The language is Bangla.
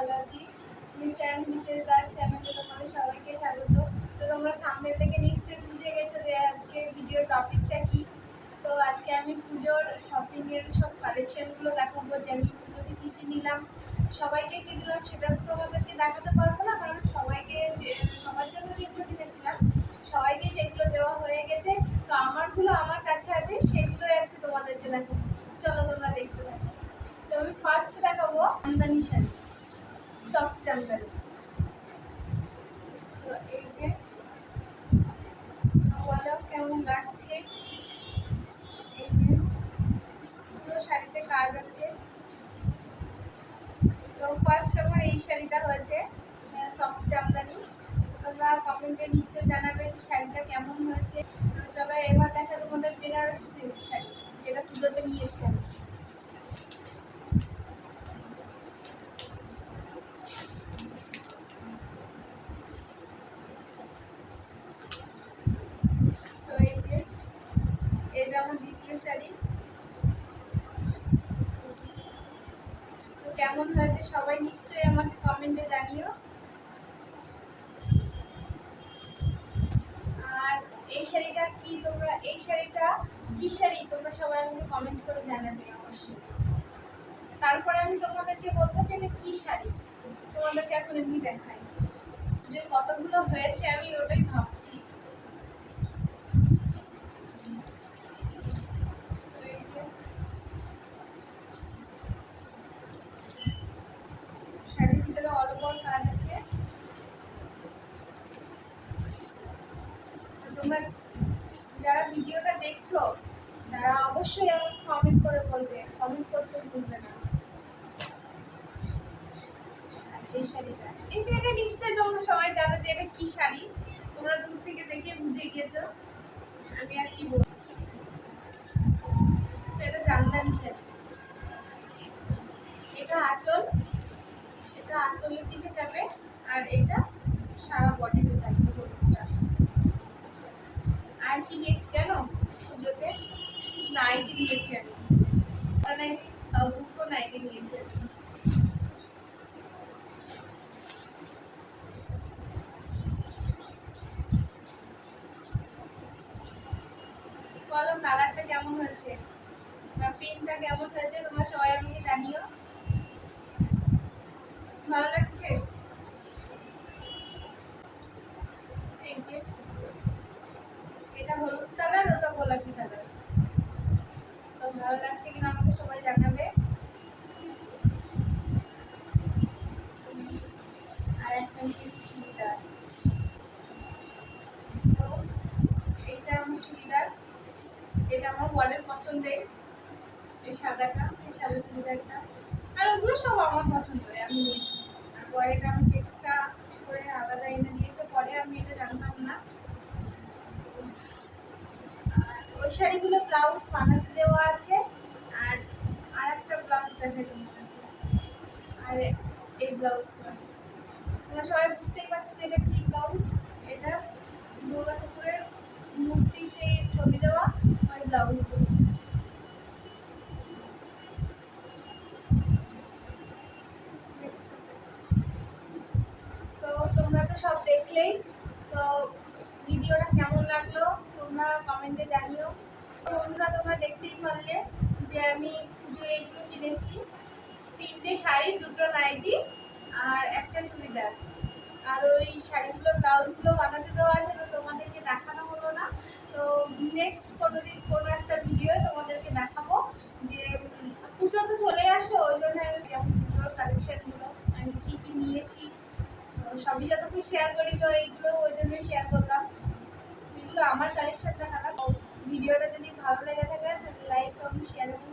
ভালো আছি। মিস্টার অ্যান্ড মিসেস দাস চ্যানেলে তোমাদের সবাইকে স্বাগত। তো তোমরা থাম্বনেল থেকে নিশ্চয়ই বুঝে গেছো যে আজকে ভিডিওর টপিকটা কি। তো আজকে আমি পুজোর শপিংয়ের সব কালেকশনগুলো দেখাবো, যে আমি পুজোতে কী কী নিলাম। সবাইকে কী দিলাম সেটা তো তোমাদেরকে দেখাতে পারব না, কারণ সবাইকে যে সবার জন্য যেগুলো কিনেছিলাম, সবাইকে সেগুলো দেওয়া হয়ে গেছে তো আমারগুলো আমার কাছে আছে সেগুলোই আছে তোমাদেরকে দেখাবো চলো তোমরা দেখতে থাকো তো আমি ফার্স্ট দেখাবো আমদানি শাড়ি সফট তো এই যে বলো কেমন লাগছে? এই যে, পুরো শাড়িতে কাজ আছে। তো ফার্স্ট আমার এই শাড়িটা হয়েছে সফট জামদানি। তোমরা কমেন্টে নিশ্চয়ই জানাবে যে শাড়িটা কেমন হয়েছে। তো চলো এবার দেখা তোমাদের বেনারসি সিল্ক শাড়ি, যেটা পুজোতে নিয়েছি আমি তো এই যে এটা আমার দ্বিতীয় শাড়ি। তো কেমন হয়েছে? সবাই নিশ্চয়ই আমাকে কমেন্টে জানিও। আর এই শাড়িটা কি তোমরা, এই শাড়িটা কি শাড়ি? তোমরা সবাই আমাকে কমেন্ট করে জানাবে অবশ্যই। তারপরে আমি তোমাদেরকে বলব যে এটা কি শাড়ি? তোমাদেরকে এখন এমনি দেখাই। যে কতগুলো হয়েছে আমি ওটাই ভাবছি তো এই যে শাড়ির ভিতরে অল ওভার কাজ আছে তো তোমরা যারা ভিডিওটা দেখছ, তারা অবশ্যই আমাকে কমেন্ট করে বলবে। কমেন্ট করতে ভুলবে না। এই শাড়িটা এই শাড়িটা নিশ্চয়ই তোমরা সবাই জানো যে এটা কি শাড়ি। তোমরা দূর থেকে দেখে বুঝে গিয়েছো। আমি আর কি বলব? তো এটা জামদানি শাড়ি। এটা আঁচল, এটা আঁচলের দিকে যাবে, আর এটা সারা বডিতে থাকবে। আর কি জানো? পুজোতে নাইটি নিয়েছি আমি নাইটি নিয়েছি বলো কালারটা কেমন হয়েছে? বা প্রিন্টটা কেমন হয়েছে? তোমরা সবাই আমাকে জানিও। ভালো লাগছে? ভালো লাগছে কিনা আমাকে সবাই জানাবে। আর একটা চুড়িদার। তো এইটা আমার চুড়িদার। এটা আমার ওয়ালের পছন্দের। এই সাদাটা, এই সাদা চুড়িদারটা। আর ওগুলো সব আমার পছন্দের, আমি নিয়েছি। আর পরে এটা আমাকে এক্সট্রা করে আলাদা এনে দিয়েছে, পরে আমি এটা জানতাম না। শাড়িগুলো ব্লাউজ বানাতে দেওয়া আছে। আর আর একটা ব্লাউজ দেখে আর এই ব্লাউজটা তোমরা সবাই বুঝতেই পারছ যে এটা কি ব্লাউজ এটা দুর্গা ঠাকুরের মূর্তি সেই ছবি দেওয়া ওই ব্লাউজগুলো তো তোমরা তো সব দেখলেই, তো ভিডিওটা কেমন লাগল? তোমরা কমেন্টে জানিও। বন্ধুরা, তোমরা দেখতেই পারলে যে আমি পুজো এইগুলো কিনেছি, তিনটে শাড়ি, দুটো নাইটি আর একটা চুড়িদার। আর ওই শাড়িগুলো, ব্লাউজগুলো বানাতে দেওয়া আছে, তো তোমাদেরকে দেখানো হলো না। তো নেক্সট কোনো দিন কোনো একটা ভিডিও তোমাদেরকে দেখাবো যে, পুজো তো চলে আসো, ওই জন্য আমি কেমন পুজোর কালেকশনগুলো আমি কী কী নিয়েছি সবই যতক্ষণ শেয়ার করি তো এইগুলো, ওই জন্যই শেয়ার করলাম। এগুলো আমার কালেকশন দেখালাম ভিডিওটা যদি ভালো লেগে থাকে তাহলে লাইক কমেন্ট শেয়ার এবং